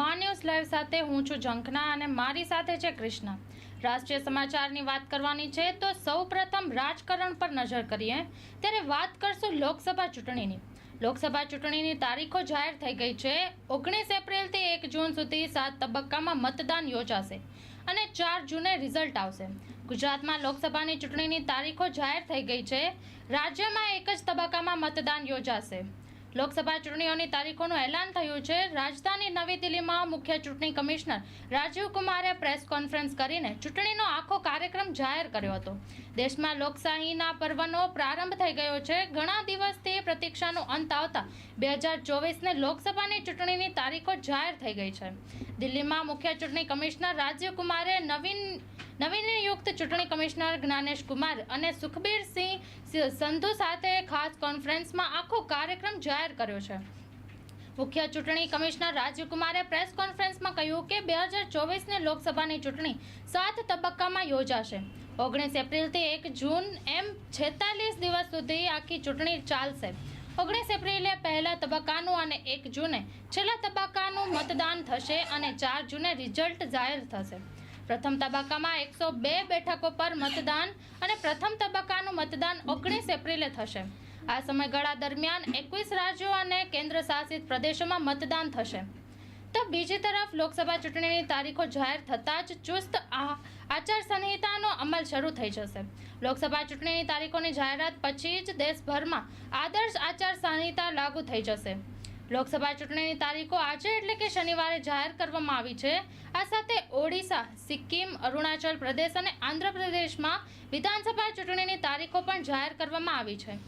મા news live સાથે હું છું ઝંખના અને મારી સાથે છે કૃષ્ણ. રાષ્ટ્રીય સમાચારની વાત કરવાની છે તો સૌપ્રથમ રાજકારણ પર નજર કરીએ, ત્યારે વાત કરશું લોકસભા ચૂંટણીની. લોકસભા ચૂંટણીની તારીખો જાહેર થઈ ગઈ છે. ઓગણીસ એપ્રિલથી એક જૂન સુધી સાત તબક્કામાં મતદાન યોજાશે અને ચાર જૂને રિઝલ્ટ આવશે. ગુજરાતમાં લોકસભાની ચૂંટણીની તારીખો જાહેર થઈ ગઈ છે. રાજ્યમાં એક જ તબક્કામાં મતદાન યોજાશે. લોકસભા ચૂંટણીઓની તારીખોનું એલાન થયું છે. રાજધાની નવી દિલ્હીમાં મુખ્ય ચૂંટણી કમિશનર રાજીવ કુમારે પ્રેસ કોન્ફરન્સ કરીને ચૂંટણીનો આખો કાર્યક્રમ જાહેર કર્યો હતો. દેશમાં લોકશાહીના પર્વનો પ્રારંભ થઈ ગયો છે. ઘણા દિવસથી પ્રતીક્ષાનો અંત આવતા બે હજાર ચોવીસને લોકસભાની ચૂંટણીની તારીખો જાહેર થઈ ગઈ છે. દિલ્હીમાં મુખ્ય ચૂંટણી કમિશનર રાજીવ કુમારે નવીન નવીન નિયુક્ત ચૂંટણી કમિશનર જ્ઞાનેશ કુમાર અને સુખબીર સિંહ સંધુ સાથે ખાસ કોન્ફરન્સમાં આખો કાર્યક્રમ જાહેર કર્યો છે. મુખ્ય ચૂંટણી કમિશનર રાજીવકુમારે પ્રેસ કોન્ફરન્સમાં કહ્યું કે બે હજાર ચોવીસની લોકસભાની ચૂંટણી સાત તબક્કામાં યોજાશે. ઓગણીસ એપ્રિલથી એક જૂન એમ છેતાલીસ દિવસ સુધી આખી ચૂંટણી ચાલશે. ઓગણીસ એપ્રિલે પહેલા તબક્કાનું અને એક જૂને છેલ્લા તબક્કાનું મતદાન થશે અને ચાર જૂને રિઝલ્ટ જાહેર થશે. પ્રથમ તબક્કામાં એકસો બે બેઠકો પર મતદાન અને પ્રથમ તબક્કાનું મતદાન ઓગણીસ એપ્રિલે થશે. આ સમયગાળા દરમિયાન એકવીસ રાજ્યો અને કેન્દ્ર શાસિત પ્રદેશોમાં મતદાન થશે. તો બીજી તરફ લોકસભા ચૂંટણીની તારીખો જાહેર થતાં જ ચુસ્ત આચારસંહિતાનો અમલ શરૂ થઈ જશે. લોકસભા ચૂંટણીની તારીખોની જાહેરાત પછી જ દેશભરમાં આદર્શ આચારસંહિતા લાગુ થઈ જશે. લોકસભા ચૂંટણીની તારીખો આજે એટલે કે શનિવારે જાહેર કરવામાં આવી છે. આ સાથે ઓડિશા, સિક્કિમ, અરુણાચલ પ્રદેશ અને આંધ્રપ્રદેશમાં વિધાનસભા ચૂંટણીની તારીખો પણ જાહેર કરવામાં આવી છે.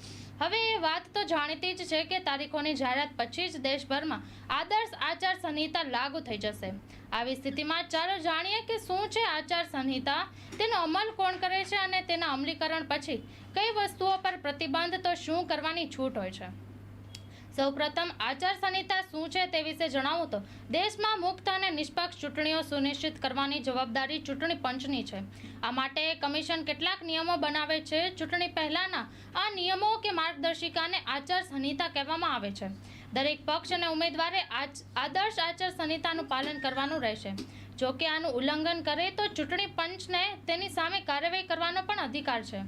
હવે એ વાત તો જાણીતી જ છે કે તારીખોની જાહેરાત પછી જ દેશભરમાં આદર્શ આચાર સંહિતા લાગુ થઈ જશે. આવી સ્થિતિમાં ચાલો જાણીએ કે શું છે આચાર સંહિતા, તેનો અમલ કોણ કરે છે અને તેના અમલીકરણ પછી કઈ વસ્તુઓ પર પ્રતિબંધ તો શું કરવાની છૂટ હોય છે? સૌપ્રથમ આચાર સંહિતા શું છે તે વિશે જણાવું તો દેશમાં મુક્ત અને નિષ્પક્ષ ચૂંટણીઓ સુનિશ્ચિત કરવાની જવાબદારી ચૂંટણી પંચની છે. આ માટે કમિશન કેટલાક નિયમો બનાવે છે. ચૂંટણી પહેલાંના આ નિયમો કે માર્ગદર્શિકાને આચાર સંહિતા કહેવામાં આવે છે. દરેક પક્ષ અને ઉમેદવારે આદર્શ આચાર સંહિતાનું પાલન કરવાનું રહેશે. જો કે આનું ઉલ્લંઘન કરે તો ચૂંટણી પંચને તેની સામે કાર્યવાહી કરવાનો પણ અધિકાર છે.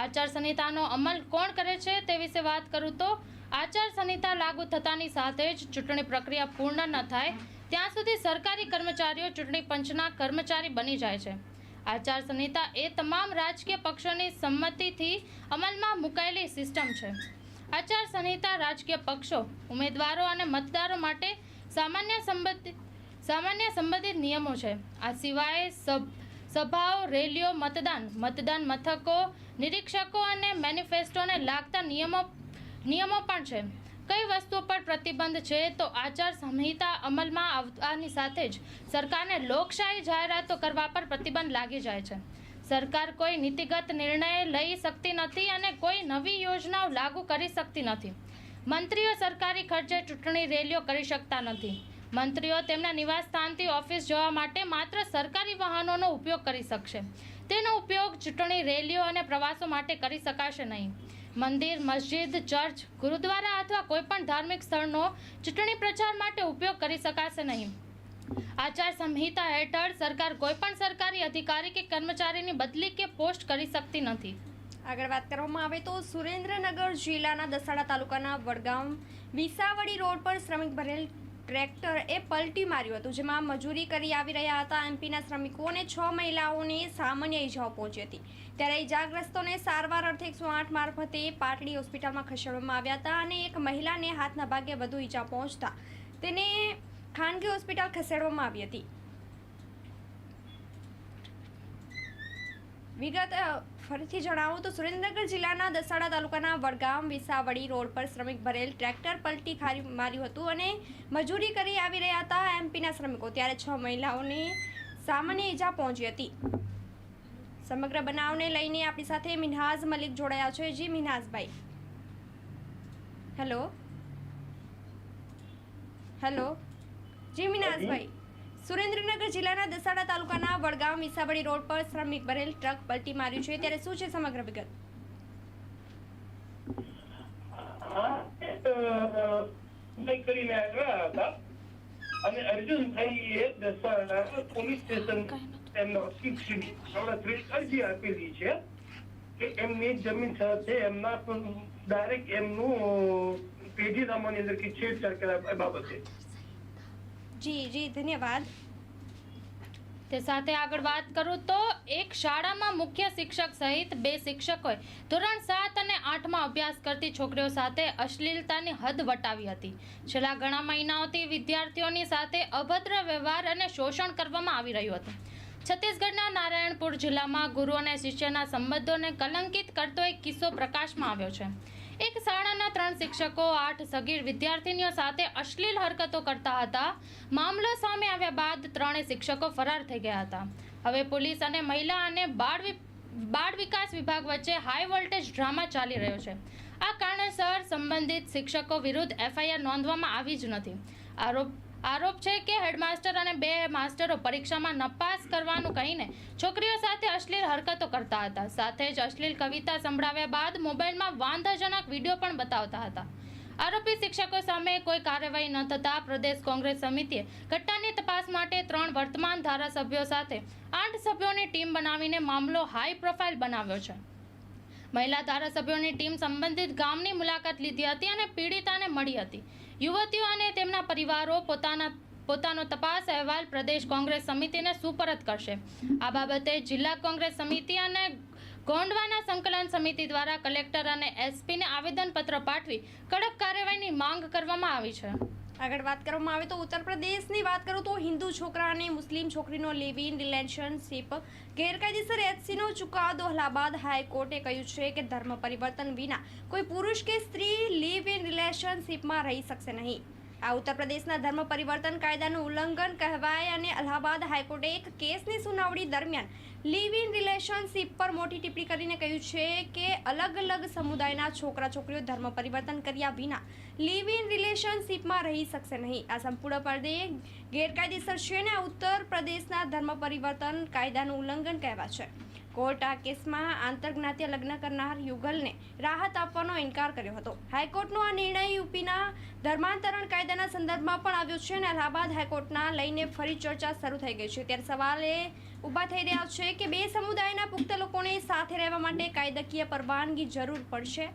આચાર સંહિતાનો અમલ કોણ કરે છે તે વિશે વાત કરું તો આચાર સંહિતા લાગુ થતાની સાથે જ ચૂંટણી પ્રક્રિયા પૂર્ણ ન થાય ત્યાં સુધી સરકારી કર્મચારીઓ ચૂંટણી પંચના કર્મચારી બની જાય છે. આચાર સંહિતા એ તમામ રાજકીય પક્ષોની સંમતિથી અમલમાં મુકાયેલી સિસ્ટમ છે. આચાર સંહિતા રાજકીય પક્ષો, ઉમેદવારો અને મતદારો માટે સામાન્ય સંબંધિત સામાન્ય સંબંધિત નિયમો છે. આ સિવાય સભ સભાઓ, રેલીઓ, મતદાન. મતદાન મથકો, નિરીક્ષકો અને મેનિફેસ્ટોને લાગતા નિયમો નિયમો પણ છે. કઈ વસ્તુ પર પ્રતિબંધ છે તો આચાર સંહિતા અમલમાં આવવાની સાથે જ સરકારને લોકશાહી જાહેરાતો કરવા પર પ્રતિબંધ લાગી જાય છે. સરકાર કોઈ નીતિગત નિર્ણય લઈ શકતી નથી અને કોઈ નવી યોજનાઓ લાગુ કરી શકતી નથી. મંત્રીઓ સરકારી ખર્ચે ચૂંટણી રેલીઓ કરી શકતા નથી. મંત્રીઓ તેમના નિવાસ સ્થાનથી ઓફિસ જવા માટે માત્ર સરકારી વાહનોનો ઉપયોગ કરી શકશે. તેનો ઉપયોગ ચૂંટણી રેલીઓ અને પ્રવાસો માટે કરી શકાશે નહીં. મંદિર, મસ્જિદ, ચર્ચ, ગુરુદ્વારા અથવા કોઈપણ ધાર્મિક સ્થળનો ચૂંટણી પ્રચાર માટે ઉપયોગ કરી શકાશે નહીં. આચાર સંહિતા હેઠળ સરકાર કોઈપણ સરકારી અધિકારી કે કર્મચારીની બદલી કે પોસ્ટ કરી શકતી નથી. આગળ વાત કરવામાં આવે તો સુરેન્દ્રનગર જિલ્લાના દસાડા તાલુકાના વડગામ વિસાવડી રોડ પર શ્રમિક ભરેલ ટ્રેક્ટર એ પલટી માર્યું હતું, જેમાં મજૂરી કરી આવી રહ્યા હતા. એમપીના શ્રમિકો અને છ મહિલાઓને સામાન્ય ઈજાઓ પહોંચી હતી. ત્યારે ઈજાગ્રસ્તોને સારવાર અર્થે એકસો આઠ મારફતે પાટડી હોસ્પિટલમાં ખસેડવામાં આવ્યા હતા અને એક મહિલાને હાથના ભાગે વધુ ઈજા પહોંચતા તેને ખાનગી હોસ્પિટલ ખસેડવામાં આવી હતી. વિગત ફરીથી જણાવું તો સુરેન્દ્રનગર જિલ્લાના દસાડા તાલુકાના વડગામ વિસાવડી રોડ પર શ્રમિક ભરેલ ટ્રેક્ટર પલટી ખારી માર્યું હતું અને મજૂરી કરી આવી રહ્યા હતા એમપીના શ્રમિકો. ત્યારે છ મહિલાઓને સામાન્ય ઈજા પહોંચી હતી. સમગ્ર બનાવને લઈને આપણી સાથે મિનહાઝ મલિક જોડાયા છે. જી મિનહાઝભાઈ હેલો હેલો જી મિનહાઝભાઈ સુરેન્દ્રનગર જિલ્લાના દસાડા તાલુકાના વડગામ મીસાબડી રોડ પર શ્રમિક ભરેલ ટ્રક પલટી માર્યું છે. ત્યારે શું છે સમગ્ર વિગત? હા એ તો નહીં કરીને આવ્યા હતા. અને અર્જુનભાઈ એ દસાડા પોલીસ સ્ટેશન એમનો શિક્ષિત અરજી આપેલી છે કે એમની જમીન સાથે એમના ડાયરેક્ટ એમનું પેઢીનામાની અંદર કે છેડછાડ કર્યા બાબતે. જી જી, ધન્યવાદ. તે સાથે આગળ વાત કરું તો એક શાળામાં મુખ્ય શિક્ષક સહિત બે શિક્ષકોએ ધોરણ સાત અને આઠમાં અભ્યાસ કરતી છોકરીઓ સાથે અશ્લીલતાની હદ વટાવી હતી. છેલ્લા ઘણા મહિનાઓથી વિદ્યાર્થીઓની સાથે અભદ્ર વ્યવહાર અને શોષણ કરવામાં આવી રહ્યું હતું. છત્તીસગઢના નારાયણપુર જિલ્લામાં ગુરુ અને શિષ્યના સંબંધોને કલંકિત કરતો એક કિસ્સો પ્રકાશમાં આવ્યો છે. એક શાળાના ત્રણ શિક્ષકો, આઠ સગીર વિદ્યાર્થીનીઓ સાથે અશ્લીલ હરકતો કરતા હતા. મામલો સામે આવ્યા બાદ ત્રણેય શિક્ષકો ફરાર થઈ ગયા હતા. હવે પોલીસ અને મહિલા અને બાળ બાળ વિકાસ વિભાગ વચ્ચે હાઈ વોલ્ટેજ ડ્રામા ચાલી રહ્યો છે. આ કારણસર સંબંધિત શિક્ષકો વિરુદ્ધ એફઆઈઆર નોંધવામાં આવી જ નથી. આરોપ આરોપ છે કે હેડમાસ્ટર અને બે માસ્ટરો પરીક્ષામાં નપાસ કરવાનું કહીને છોકરીઓ સાથે અશ્લીલ હરકતો કરતા હતા. સાથે જ અશ્લીલ કવિતા સંભળાવ્યા બાદ મોબાઈલમાં વાંધાજનક વીડિયો પણ બતાવતા હતા. આરોપી શિક્ષકો સામે કોઈ કાર્યવાહી ન થતાં પ્રદેશ કોંગ્રેસ સમિતિએ ઘટનાની તપાસ માટે ત્રણ વર્તમાન ધારાસભ્યો સાથે આઠ સભ્યોની ટીમ બનાવીને મામલો હાઈ પ્રોફાઇલ બનાવ્યો છે. મહિલા ધારાસભ્યોની ટીમ સંબંધિત ગામની મુલાકાત લીધી હતી અને પીડિતાને મળી હતી. યુવતીઓ અને તેમના પરિવારો પોતાના પોતાનો તપાસ અહેવાલ પ્રદેશ કોંગ્રેસ સમિતિને સુપરત કરશે. આ બાબતે જિલ્લા કોંગ્રેસ સમિતિ અને ગોંડવાના સંકલન સમિતિ દ્વારા કલેક્ટર અને એસપીને આવેદનપત્ર પાઠવી કડક કાર્યવાહીની માંગ કરવામાં આવી છે. આગળ વાત કરવામાં આવે તો ઉત્તર પ્રદેશની વાત કરું તો હિન્દુ છોકરા અને મુસ્લિમ છોકરીનો લિવ ઇન રિલેશનશીપ ગેરકાયદેસર એચસીનો ચુકાદો અલ્હાબાદ હાઈકોર્ટે કહ્યું છે કે ધર્મ પરિવર્તન વિના કોઈ પુરુષ કે સ્ત્રી લિવ ઇન રિલેશનશીપમાં રહી શકશે નહીં. આ ઉત્તર પ્રદેશના ધર્મ પરિવર્તન કાયદાનું ઉલ્લંઘન કહેવાય અને અલ્હાબાદ હાઈકોર્ટે એક કેસની સુનાવણી દરમિયાન લિવ ઇન રિલેશનશીપ પર મોટી ટિપ્પણી કરીને કહ્યું છે કે અલગ અલગ સમુદાયના છોકરા છોકરીઓ ધર્મ પરિવર્તન કર્યા વિના લિવ ઇન રિલેશનશીપમાં રહી શકશે નહીં. આ સંપૂર્ણ સંપૂર્ણપણે ગેરકાયદેસર છે અને ઉત્તર પ્રદેશના ધર્મ પરિવર્તન કાયદાનું ઉલ્લંઘન કહેવા છે. કોર્ટ આ કેસમાં આંતરજ્ઞાતીય લગ્ન કરનાર યુગલને રાહત આપવાનો ઇનકાર કર્યો હતો. હાઈકોર્ટનો આ નિર્ણય યુપીના ધર્માંતરણ કાયદાના સંદર્ભમાં પણ આવ્યો છે અને અલ્હાબાદ હાઈકોર્ટના લઈને ફરી ચર્ચા શરૂ થઈ ગઈ છે. ત્યારે સવાલ ઊભા થઈ રહ્યા છે કે બે સમુદાયના પુખ્ત લોકોને સાથે રહેવા માટે કાયદાકીય પરવાનગી જરૂર પડશે.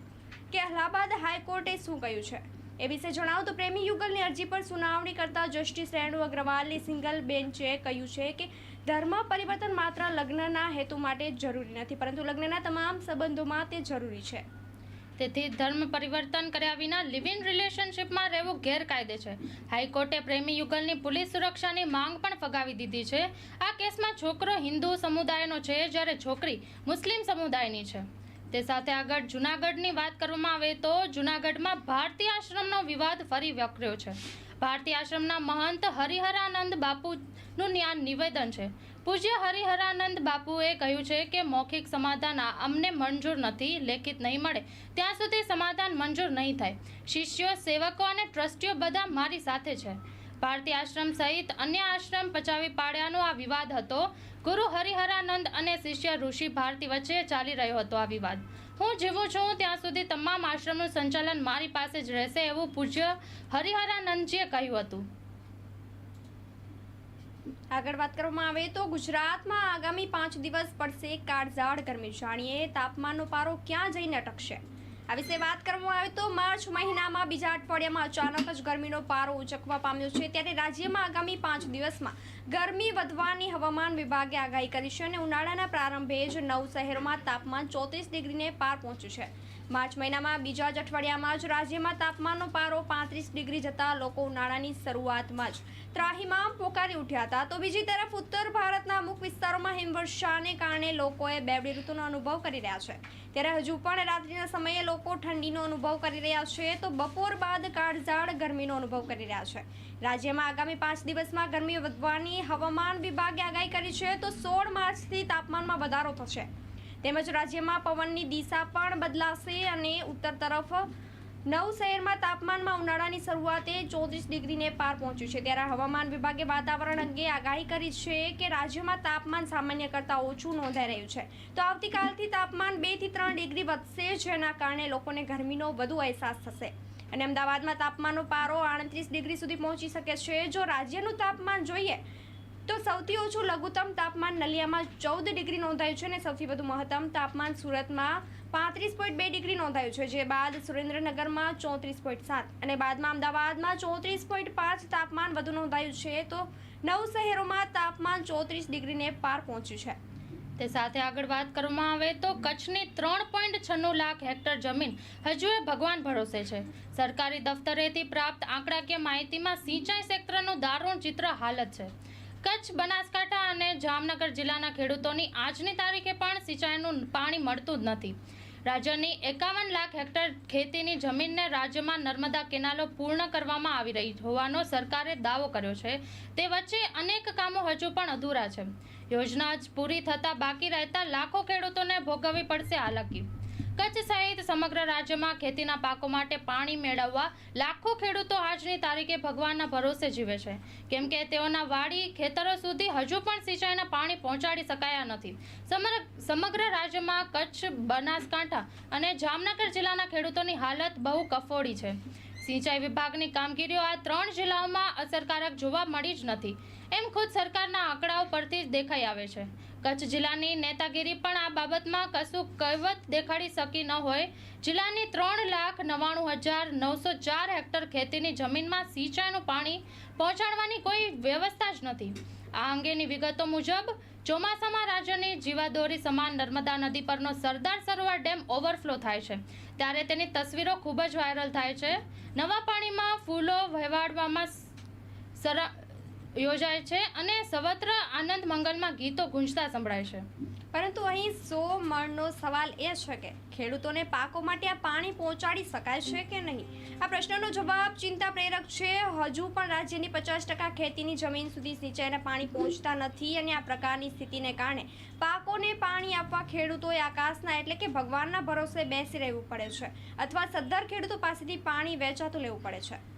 કે અલ્હાબાદ હાઈકોર્ટે શું કહ્યું છે? એ વિશે જણાવો તો પ્રેમી યુગલની અરજી પર સુનાવણી કરતા જસ્ટિસ રેણુ અગ્રવાલની સિંગલ બેન્ચે કહ્યું છે કે ધર્મ પરિવર્તન માત્ર લગ્નના હેતુ માટે જરૂરી નથી, પરંતુ લગ્નના તમામ સંબંધોમાં તે જરૂરી છે. તેથી ધર્મ પરિવર્તન કર્યા વિના લિવ ઇન રિલેશનશિપમાં રહેવું ગેરકાયદે છે. હાઈકોર્ટે પ્રેમી યુગલની પોલીસ સુરક્ષાની માંગ પણ ફગાવી દીધી છે. આ કેસમાં છોકરો હિન્દુ સમુદાયનો છે જ્યારે છોકરી મુસ્લિમ સમુદાયની છે. તે સાથે આગળ જુનાગઢની વાત કરવામાં આવે તો જુનાગઢમાં ભારતીય આશ્રમનો વિવાદ ફરી વકર્યો છે. ભારતીય આશ્રમના મહંત હરિહરાનંદ બાપુનું ન્યાય નિવેદન છે. પૂજ્ય હરિહરાનંદ બાપુએ કહ્યું છે કે મૌખિક સમાધાન અમને મંજૂર નથી, લેખિત નહીં મળે. ત્યાં સુધી સમાધાન મંજૂર નહીં થાય. શિષ્યો, સેવકો અને ટ્રસ્ટીઓ બધા મારી સાથે છે. ભારતીય આશ્રમ સહિત અન્ય આશ્રમ પચાવી પાડ્યાનો આ વિવાદ હતો. ગુરુ હરિહરાનંદ અને શિષ્ય ઋષિ ભારતી વચ્ચે ચાલી રહ્યો હતો આ વિવાદ. હું જીવું છું ત્યાં સુધી તમામ આશ્રમનું સંચાલન મારી પાસે જ રહેશે એવું પૂજ્ય હરિહરાનંદજીએ કહ્યું હતું. આગળ વાત કરવામાં આવે તો ગુજરાતમાં આગામી પાંચ દિવસ પડશે કાળઝાળ ગરમી. જાણીએ તાપમાનનો પારો ક્યાં જઈને અટકશે? આ વિશે વાત કરવામાં આવે તો માર્ચ મહિનામાં બીજા અઠવાડિયામાં અચાનક જ ગરમીનો પારો ઉચકવા પામ્યો છે. ત્યારે રાજ્યમાં આગામી પાંચ દિવસમાં ગરમી વધવાની હવામાન વિભાગે આગાહી કરી છે અને ઉનાળાના પ્રારંભે જ નવ શહેરોમાં તાપમાન ચોત્રીસ ડિગ્રીને પાર પહોંચ્યું છે. માર્ચ મહિનામાં બીજા જ અઠવાડિયામાં જ રાજ્યમાં તાપમાનનો પારો પાંત્રીસ ડિગ્રી જતા લોકો ઉનાળાની શરૂઆતમાં જ ત્રાહીમામ પોકારી ઉઠ્યા હતા. તો બીજી તરફ ઉત્તર ભારતના અમુક વિસ્તારોમાં હિમવર્ષાને કારણે લોકોએ બેવડી ઋતુનો અનુભવ કરી રહ્યા છે. ત્યારે હજુ પણ રાત્રિના સમયે લોકો ઠંડીનો અનુભવ કરી રહ્યા છે. તો બપોર બાદ કાળઝાળ ગરમીનો અનુભવ કરી રહ્યા છે. રાજ્યમાં આગામી પાંચ દિવસમાં ગરમી વધવાની હવામાન વિભાગે આગાહી કરી છે. તો સોળ માર્ચથી તાપમાનમાં વધારો થશે. તેમજ રાજ્યમાં પવનની દિશા પણ બદલાશે અને ઉત્તર તરફ નવ શહેરમાં તાપમાનમાં ઉનાળાની શરૂઆતે ચોત્રીસ ડિગ્રીને પાર પહોંચ્યું છે. ત્યારે હવામાન વિભાગે વાતાવરણ અંગે આગાહી કરી છે કે રાજ્યમાં તાપમાન સામાન્ય કરતાં ઓછું નોંધાઈ રહ્યું છે. તો આવતીકાલથી તાપમાન બેથી ત્રણ ડિગ્રી વધશે, જેના કારણે લોકોને ગરમીનો વધુ અહેસાસ થશે. અને અમદાવાદમાં તાપમાનનો પારો આડત્રીસ ડિગ્રી સુધી પહોંચી શકે છે. જો રાજ્યનું તાપમાન જોઈએ તો સૌથી ઓછું લઘુત્તમ તાપમાન નલિયામાં ચૌદ ડિગ્રી નોંધાયું છે અને સૌથી વધુ મહત્તમ તાપમાન સુરતમાં પાંત્રીસ પોઈન્ટ બે ડિગ્રી નોંધાયું છે, જે બાદ સુરેન્દ્રનગરમાં ચોત્રીસ પોઈન્ટ સાત અને બાદમાં અમદાવાદમાં ચોત્રીસ પોઈન્ટ પાંચ તાપમાન વધુ નોંધાયું છે, તો નવ શહેરોમાં તાપમાન ચોત્રીસ ડિગ્રીને પાર પહોંચ્યું છે. તે સાથે આગળ વાત કરવામાં આવે તો કચ્છની ત્રણ પોઈન્ટ છન્નું લાખ હેક્ટર જમીન હજુ એ ભગવાન ભરોસે છે. સરકારી દફતરેથી પ્રાપ્ત આંકડાકીય માહિતીમાં સિંચાઈ ક્ષેત્રનું દારૂણ ચિત્ર હાલત છે. કચ્છ, બનાસકાંઠા અને જામનગર જિલ્લાના ખેડૂતોની આજની તારીખે પણ સિંચાઈનું પાણી મળતું જ નથી. રાજ્યની એકાવન લાખ હેક્ટર ખેતીની જમીનને રાજ્યમાં નર્મદા કેનાલો પૂર્ણ કરવામાં આવી રહી હોવાનો સરકારે દાવો કર્યો છે. તે વચ્ચે અનેક કામો હજુ પણ અધૂરા છે. યોજના જ પૂરી થતાં બાકી રહેતા લાખો ખેડૂતોને ભોગવવી પડશે હાલાકી કચ્છ સહિત સમગ્ર રાજ્યમાં ખેતીના પાકો માટે પાણી મેળવવા લાખો ખેડૂતો આજની તારીખે ભગવાનના ભરોસે જીવે છે. કેમ કે તેઓના વાડી ખેતરો સુધી હજુ પણ સિંચાઈના પાણી પહોંચાડી શકાયા નથી. સમગ્ર રાજ્યમાં કચ્છ, બનાસકાંઠા અને જામનગર જિલ્લાના ખેડૂતોની હાલત બહુ કફોડી છે. સિંચાઈ વિભાગની કામગીરીઓ આ ત્રણ જિલ્લાઓમાં અસરકારક જોવા મળી જ નથી. એમ ખુદ સરકારના આંકડાઓ પરથી જ દેખાઈ આવે છે. કચ્છ જિલ્લાની નેતાગીરી પણ આ બાબતમાં કશું કહેવત દેખાડી શકી ન હોય. જિલ્લાની ત્રણ લાખ નવ્વાણું હજાર નવસો ચાર હેક્ટર ખેતીની જમીનમાં સિંચાઈનું પાણી પહોંચાડવાની કોઈ વ્યવસ્થા જ નથી. આ અંગેની વિગતો મુજબ, ચોમાસામાં રાજ્યની જીવાદોરી સમાન નર્મદા નદી પરનો સરદાર સરોવર ડેમ ઓવરફ્લો થાય છે. ત્યારે તેની તસવીરો ખૂબ જ વાયરલ થાય છે. નવા પાણીમાં ફૂલો વહેવાડવામાં સર યોજાય છે અને સર્વત્ર આનંદ મંગલમાં ગીતો ગુંજતા સંભળાય છે. પરંતુ અહીં સો મણનો સવાલ એ છે કે ખેડૂતોને પાકો માટે આ પાણી પહોંચાડી શકાય છે કે નહીં? આ પ્રશ્નનો જવાબ ચિંતા પ્રેરક છે. હજુ પણ રાજ્યની પચાસ ટકા ખેતીની જમીન સુધી સિંચાઈના પાણી પહોંચતા નથી અને આ પ્રકારની સ્થિતિને કારણે પાકોને પાણી આપવા ખેડૂતોએ આકાશના એટલે કે ભગવાનના ભરોસે બેસી રહેવું પડે છે. અથવા સદ્ધર ખેડૂતો પાસેથી પાણી વેચાતું લેવું પડે છે.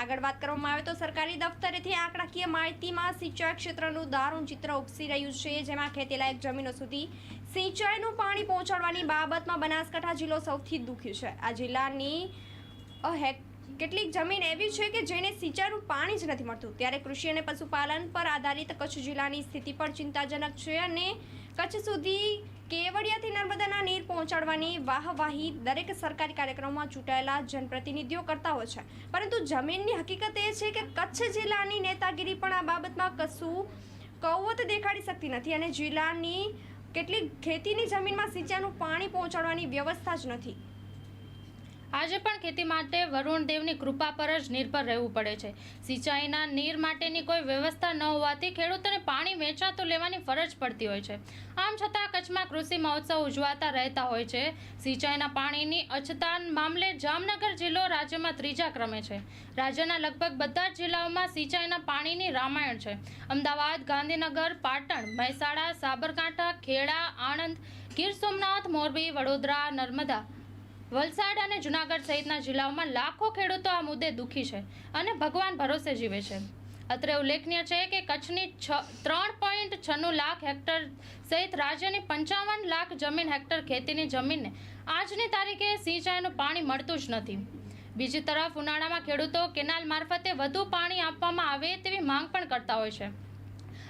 આગળ વાત કરવામાં આવે તો સરકારી દફતરેથી આંકડાકીય માહિતીમાં સિંચાઈ ક્ષેત્રનું દારૂણ ચિત્ર ઉપસી રહ્યું છે, જેમાં ખેતીલાયક જમીનો સુધી સિંચાઈનું પાણી પહોંચાડવાની બાબતમાં બનાસકાંઠા જિલ્લો સૌથી દુઃખી છે. આ જિલ્લાની હેક કેટલીક જમીન એવી છે કે જેને સિંચાઈનું પાણી જ નથી મળતું. ત્યારે કૃષિ અને પશુપાલન પર આધારિત કચ્છ જિલ્લાની સ્થિતિ પણ ચિંતાજનક છે અને કચ્છ સુધી કેવડિયાથી નર્મદાના નીર પહોંચાડવાની વાહવાહી દરેક સરકારી કાર્યક્રમમાં ચૂંટાયેલા જનપ્રતિનિધિઓ કરતા હોય છે. પરંતુ જમીનની હકીકત એ છે કે કચ્છ જિલ્લાની નેતાગીરી પણ આ બાબતમાં કશું કૌવત દેખાડી શકતી નથી અને જિલ્લાની કેટલીક ખેતીની જમીનમાં સિંચાઈનું પાણી પહોંચાડવાની વ્યવસ્થા જ નથી. આજે પણ ખેતી માટે વરુણ દેવની કૃપા પર જ નિર્ભર રહેવું પડે છે. સિંચાઈના નીર માટેની કોઈ વ્યવસ્થા ન હોવાથી ખેડૂતોને પાણી વેચાતું લેવાની ફરજ પડતી હોય છે. આમ છતાં કચ્છમાં કૃષિ મહોત્સવ ઉજવાતા રહેતા હોય છે. સિંચાઈના પાણીની અછતા મામલે જામનગર જિલ્લો રાજ્યમાં ત્રીજા ક્રમે છે. રાજ્યના લગભગ બધા જ જિલ્લાઓમાં સિંચાઈના પાણીની રામાયણ છે. અમદાવાદ, ગાંધીનગર, પાટણ, મહેસાણા, સાબરકાંઠા, ખેડા, આણંદ, ગીર સોમનાથ, મોરબી, વડોદરા, નર્મદા વલસાડ અને જુનાગઢ સહિતના જિલ્લાઓમાં લાખો ખેડૂતો આ મુદ્દે દુઃખી છે અને ભગવાન ભરોસે જીવે છે. અત્રે ઉલ્લેખનીય છે કે કચ્છની છ, ત્રણ પોઈન્ટ છન્નું લાખ હેક્ટર સહિત રાજ્યની પંચાવન લાખ જમીન હેક્ટર ખેતીની જમીનને આજની તારીખે સિંચાઈનું પાણી મળતું જ નથી. બીજી તરફ ઉનાળામાં ખેડૂતો કેનાલ મારફતે વધુ પાણી આપવામાં આવે તેવી માંગ પણ કરતા હોય છે.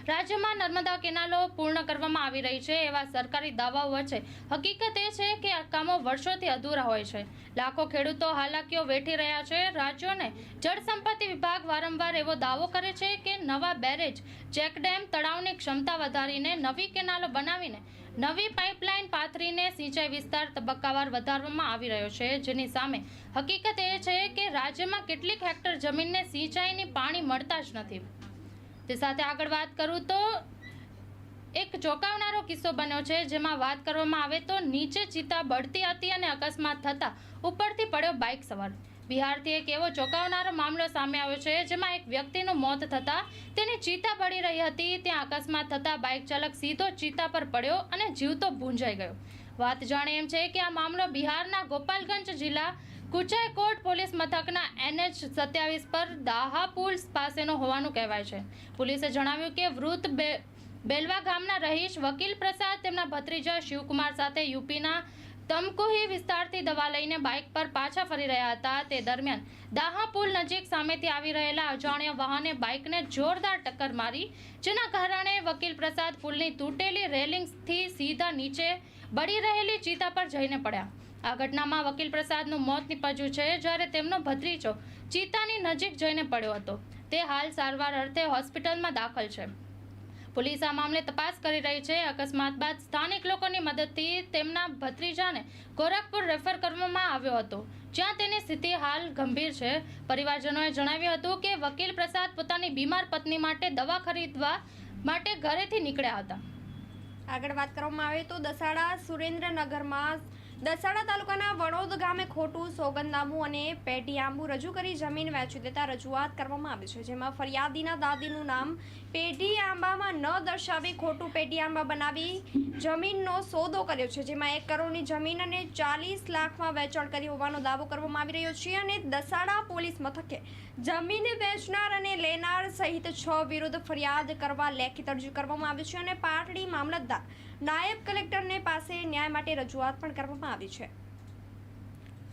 રાજ્યમાં નર્મદા કેનાલો પૂર્ણ કરવામાં આવી રહી છે, એવા સરકારી દાવાઓ વચ્ચે હકીકત એ છે કે આ કામો વર્ષોથી અધૂરા હોય છે. લાખો ખેડૂતો હાલાકીઓ વેઠી રહ્યા છે, રાજ્યોને જળ સંપત્તિ વિભાગ વારંવાર એવો દાવો કરે છે કે નવા બેરેજ ચેકડેમ તળાવની ક્ષમતા વધારીને નવી કેનાલો બનાવીને નવી પાઇપલાઇન પાથરીને સિંચાઈ વિસ્તાર તબક્કાવાર વધારવામાં આવી રહ્યો છે. જેની સામે હકીકત એ છે કે રાજ્યમાં કેટલીક હેક્ટર જમીનને સિંચાઈની પાણી મળતા જ નથી. તે સાથે આગળ વાત કરું તો એક ચોંકાવનારો કિસ્સો બન્યો છે, જેમાં વાત કરવામાં આવે તો નીચે ચિતા બળતી હતી અને અકસ્માત થતાં ઉપરથી પડ્યો બાઇક સવાર. બિહારથી એક એવો ચોંકાવનારો મામલો સામે આવ્યો છે, જેમાં એક વ્યક્તિનું મોત થતાં તેની ચિતા બળી રહી હતી. ત્યાં અકસ્માત થતાં બાઇક ચાલક સીધો ચિતા પર પડ્યો અને જીવતો ભૂંજાઈ ગયો. વાત જાણે એમ છે કે આ મામલો બિહારના ગોપાલગંજ જિલ્લા કુચાયકોટ પોલીસ મથકના એનએચ સત્યાવીસ પર દાહા પુલ પાસેનો હોવાનું કહેવાય છે. પોલીસે જણાવ્યું કે વૃદ્ધ બેલવા ગામના રહીશ વકીલ પ્રસાદ તેમના ભત્રીજા શિવકુમાર સાથે યુપીના તમકુહી વિસ્તારથી દવા લઈને બાઇક પર પાછા ફરી રહ્યા હતા. તે દરમિયાન દાહા પુલ નજીક સામેથી આવી રહેલા અજાણ્યા વાહને બાઇકને જોરદાર ટક્કર મારી, જેના કારણે વકીલ પ્રસાદ પુલની તૂટેલી રેલિંગ્સથી સીધા નીચે બળી રહેલી ચિતા પર જઈને પડ્યા. આ ઘટનામાં વકીલ પ્રસાદનું મોત નીપજ્યું છે, જ્યારે તેમનો ભત્રીજો ચિતાની નજીક જઈને પડ્યો હતો. તે હાલ સારવાર અર્થે હોસ્પિટલમાં દાખલ છે. પોલીસ આ મામલે તપાસ કરી રહી છે. અકસ્માત બાદ સ્થાનિક લોકોની મદદથી તેમના ભત્રીજાને ગોરખપુર રેફર કરવામાં આવ્યો હતો. જ્યાં તેની સ્થિતિ હાલ ગંભીર છે. પરિવારજનોએ જણાવ્યું હતું કે વકીલ પ્રસાદ પોતાની બીમાર પત્ની માટે દવા ખરીદવા માટે ઘરેથી નીકળ્યા હતા. આગળ વાત કરવામાં આવે તો દસાડા સુરેન્દ્રનગરમાં દસાડા તાલુકાના વડોદ ગામે ખોટું, સોગંદનામું અને પેઢી આંબુ રજૂ કરી જમીન વેચી દેતા રજૂઆત કરવામાં આવી છે, જેમાં ફરિયાદીના દાદીનું નામ પેઢી આંબામાં ન દર્શાવી, ખોટું પેઢી આંબા બનાવી જમીનનો સોદો કર્યો છે, જેમાં એક કરોડની જમીન અને ચાલીસ લાખમાં વેચાણ કરી હોવાનો દાવો કરવામાં આવી રહ્યો છે અને દસાડા પોલીસ મથકે જમીન વેચનાર અને લેનાર સહિત છ વિરુદ્ધ ફરિયાદ કરવા લેખિત અરજી કરવામાં આવી છે અને પાટડી મામલતદાર નાયબ કલેક્ટરને પાસે ન્યાય માટે રજૂઆત પણ કરવામાં આવી છે.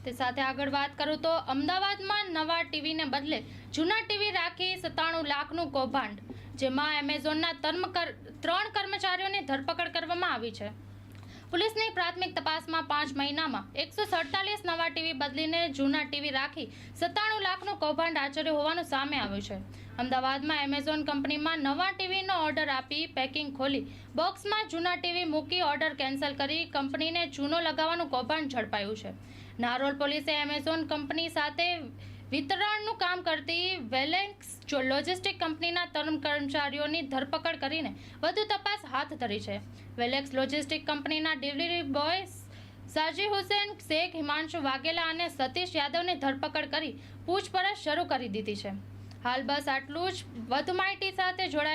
તે સાથે આગળ વાત કરું તો અમદાવાદમાં નવા ટીવીને બદલે જૂના ટીવી રાખી સત્તાણું લાખનું કૌભાંડ જેમાં એમેઝોનના તર્મ ત્રણ કર્મચારીઓની ધરપકડ કરવામાં આવી છે. પોલીસની પ્રાથમિક તપાસમાં પાંચ મહિનામાં એકસો સડતાલીસ નવા ટીવી બદલીને જૂના ટીવી રાખી સત્તાણું લાખનું કૌભાંડ આચર્યું હોવાનું સામે આવ્યું છે. અમદાવાદમાં એમેઝોન કંપનીમાં નવા ટીવીનો ઓર્ડર આપી પેકિંગ ખોલી બોક્સમાં જૂના ટીવી મૂકી ઓર્ડર કેન્સલ કરી કંપનીને ચૂનો લગાવવાનું કૌભાંડ ઝડપાયું છે. નારોલ પોલીસે એમેઝોન કંપની સાથે વિતરણનું કામ કરતી વેલેન્ક્સ લોજિસ્ટિક કંપનીના ત્રણ કર્મચારીઓની ધરપકડ કરીને વધુ તપાસ હાથ ધરી છે. વેલેક્સ લોજિસ્ટિક કંપનીના ડિલિવરી બોય સાજી હુસેન, શેખ હિમાંશુ વાઘેલા અને સતીશ યાદવની ધરપકડ કરી પૂછપરછ શરૂ કરી દીધી છે. હાલ બસ આટલું જ. વધુ માહિતી સાથે જોડાય